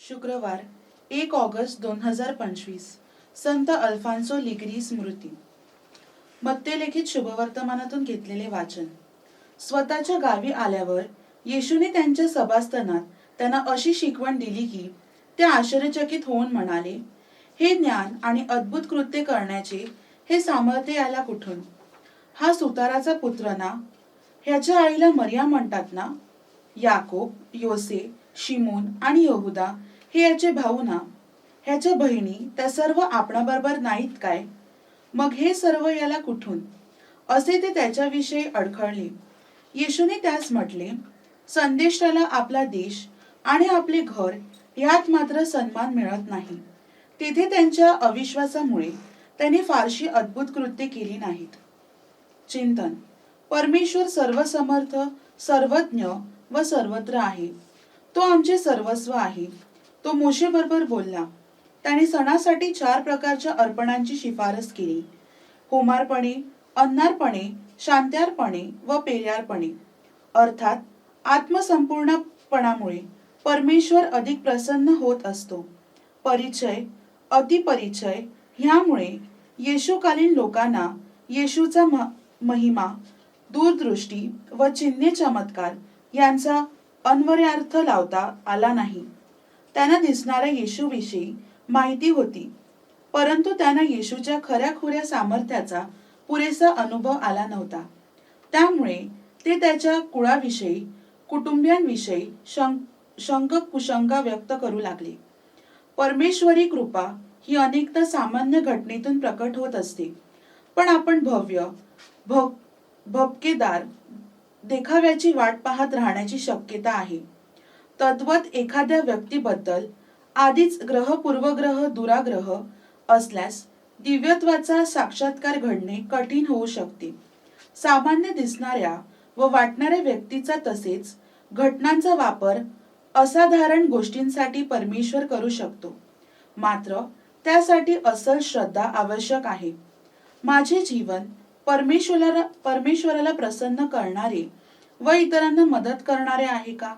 शुक्रवार एक ऑगस्ट दोन हजार पंचवीस संत अल्फान्सो लिगरी स्मृती. मत्तेलेखित शुभवर्तमानातून घेतलेले वाचन. स्वतःच्या गावी आल्यावर येशूने त्यांच्या सभास्थानात त्यांना अशी शिकवण दिली की ते आश्चर्यचकित होऊन म्हणाले हे ज्ञान आणि अद्भुत कृत्य करण्याचे हे सामर्थ्य याला कुठून? हा सुताराचा पुत्र ना? ह्याच्या आईला मर्या म्हणतात ना? याकोब योसे शिमोन आणि यहुदा हे याचे भाऊ ना. ह्याच्या बहिणी त्या सर्व आपणाबरोबर नाहीत काय? मग हे सर्व याला कुठून? असे ते त्याच्याविषयी अडखळले. येशूने त्यास म्हटले संदेशाला आपला देश आणि आपले घर यात मात्र सन्मान मिळत नाही. तिथे त्यांच्या अविश्वासामुळे त्यांनी फारशी अद्भुत कृत्ये केली नाहीत. चिंतन. परमेश्वर सर्वसमर्थ सर्वज्ञ व सर्वत्र आहे. तो आमचे सर्वस्व आहे. तो मोशेबरोबर बोलला त्याने सणासाठी चार प्रकारच्या अर्पणांची शिफारस केली. होमारपणे अन्नारपणे शांत्यारपणे व पेर्यारपणे अर्थात आत्मसंपूर्णपणामुळे परमेश्वर अधिक प्रसन्न होत असतो. परिचय अतिपरिचय ह्यामुळे येशूकालीन लोकांना येशूचा म- महिमा दूरदृष्टी व चिन्हे चमत्कार यांचा अन्वयार्थ लावता आला नाही. त्यांना दिसणाऱ्या येशूविषयी माहिती होती. परंतु त्यांना येशूच्या खऱ्याखुऱ्या सामर्थ्याचा पुरेसा अनुभव आला नव्हता. त्यामुळे ते त्याच्या कुळाविषयी कुटुंबियांविषयी शं शंक कुशंका व्यक्त करू लागले. परमेश्वरी कृपा ही अनेकदा सामान्य घटनेतून प्रकट होत असते. पण आपण भव्य भव भपकेदार देखाव्याची वाट पाहत राहण्याची शक्यता आहे. तद्वत एखाद्या व्यक्तीबद्दल आधीच ग्रह पूर्वग्रह दुराग्रह असल्यास दिव्यत्वाचा साक्षात्कार घडणे कठीण होऊ शकते. सामान्य दिसणाऱ्या व वाटणाऱ्या व्यक्तीचा तसेच घटनांचा वापर असाधारण गोष्टींसाठी परमेश्वर करू शकतो. मात्र त्यासाठी असल श्रद्धा आवश्यक आहे. माझे जीवन परमेश्वराला परमेश्वराला प्रसन्न करणारे व इतरांना मदत करणारे आहे का?